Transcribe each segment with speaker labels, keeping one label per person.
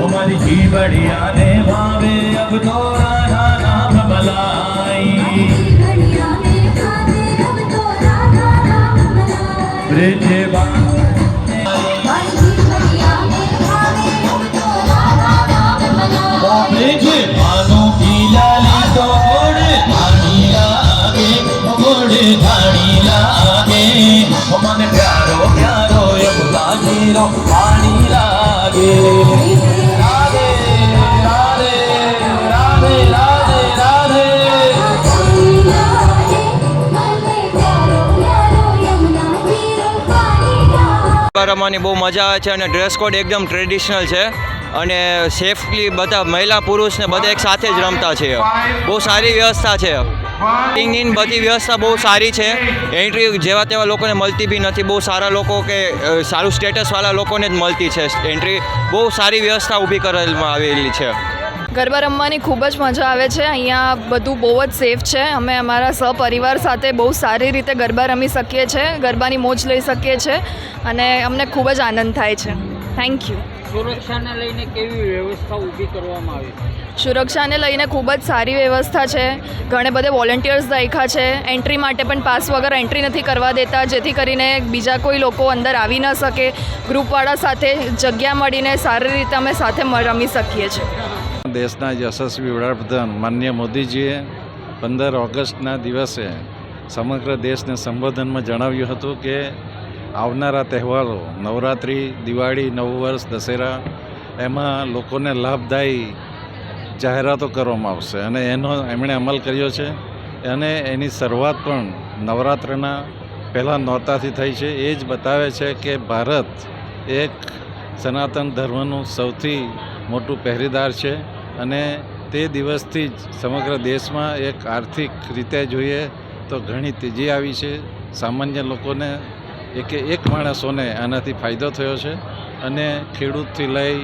Speaker 1: ઉમરજી બઢિયાને ભાવે અબ તો રાધા નામ બલાઈ બ્રિજ બ્રિજ માનો કી લાલી તો ગોળ ધાણી લાગે ગોળ ધાણી
Speaker 2: લાગે મને પ્યારો પ્યારો યમુના જીરો પાણી લાગે
Speaker 3: રમવાની બહુ મજા આવે છે અને ડ્રેસ કોડ એકદમ ટ્રેડિશનલ છે. અને સેફલી બધા મહિલા પુરુષને બધા એક સાથે જ રમતા છે. બહુ સારી વ્યવસ્થા છે. ઇન બધી વ્યવસ્થા બહુ સારી છે. એન્ટ્રી જેવા તેવા લોકોને મળતી બી નથી. બહુ સારા લોકો કે સારું સ્ટેટસવાળા લોકોને જ મળતી છે. એન્ટ્રી બહુ સારી વ્યવસ્થા ઊભી કરેલમાં આવેલી છે.
Speaker 4: ગરબા રમવાની ખૂબ જ મજા આવે છે. અહીંયા બધું બહુ જ સેફ છે. અમે અમારા સપરિવાર સાથે બહુ સારી રીતે ગરબા રમી શકીએ છીએ ગરબાની મોજ લઈ શકીએ છીએ અને અમને ખૂબ જ આનંદ થાય છે. થેન્ક યુ
Speaker 5: સુરક્ષાને લઈને કેવી વ્યવસ્થા ઊભી કરવામાં આવી? છે
Speaker 4: સુરક્ષાને લઈને ખૂબ જ સારી વ્યવસ્થા છે. ઘણે બધે વોલેન્ટિયર્સ રાખ્યા છે. એન્ટ્રી માટે પણ પાસ વગર એન્ટ્રી નથી કરવા દેતા જેથી કરીને બીજા કોઈ લોકો અંદર આવી ન શકે. ગ્રુપવાળા સાથે જગ્યા મળીને સારી રીતે અમે સાથે રમી શકીએ છીએ.
Speaker 6: દેશના યશસ્વી વડાપ્રધાન માન્ય મોદીજીએ પંદર ઓગસ્ટના દિવસે સમગ્ર દેશને સંબોધનમાં જણાવ્યું હતું કે આવનારા તહેવારો, નવરાત્રિ, દિવાળી નવું વર્ષ દશેરા, એમાં લોકોને લાભદાયી જાહેરાતો કરવામાં આવશે અને એનો એમણે અમલ કર્યો છે અને એની શરૂઆત પણ નવરાત્રના પહેલાં નોરતાથી થઈ છે. એ જ બતાવે છે કે ભારત એક સનાતન ધર્મનું સૌથી મોટું પહેરેદાર છે અને તે દિવસથી જ સમગ્ર દેશમાં એક આર્થિક રીતે જોઈએ તો ઘણી તેજી આવી છે. સામાન્ય લોકોને એકે એક માણસોને આનાથી ફાયદો થયો છે અને ખેડૂતથી લઈ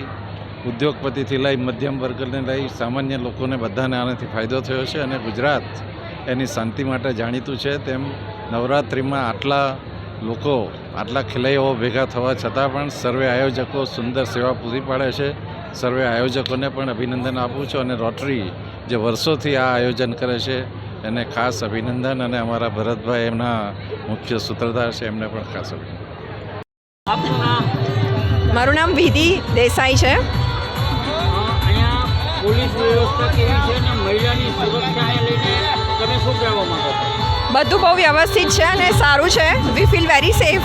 Speaker 6: ઉદ્યોગપતિથી લઈ મધ્યમ વર્ગને લઈ સામાન્ય લોકોને બધાને આનાથી ફાયદો થયો છે અને ગુજરાત એની શાંતિ માટે જાણીતું છે. તેમ નવરાત્રિમાં આટલા લોકો, આટલા ખેલૈયાઓ ભેગા થવા છતાં પણ સર્વે આયોજકો સુંદર સેવા પૂરી પાડે છે. સર્વે આયોજકોને પણ અભિનંદન આપું છું અને રોટરી જે વર્ષોથી આ આયોજન કરે છે એને ખાસ અભિનંદન અને અમારા ભરતભાઈ એમના મુખ્ય સૂત્રધાર છે એમને પણ ખાસ અભિનંદન.
Speaker 7: મારું નામ વિધિ દેસાઈ છે.
Speaker 5: અ, અહીંયા પોલીસ વ્યવસ્થા કેવી છે અને મહિલાની સુરક્ષાને લઈને તમે શું કહેવા માંગો છો?
Speaker 7: બધું બહુ વ્યવસ્થિત છે અને સારું છે. વી ફીલ વેરી સેફ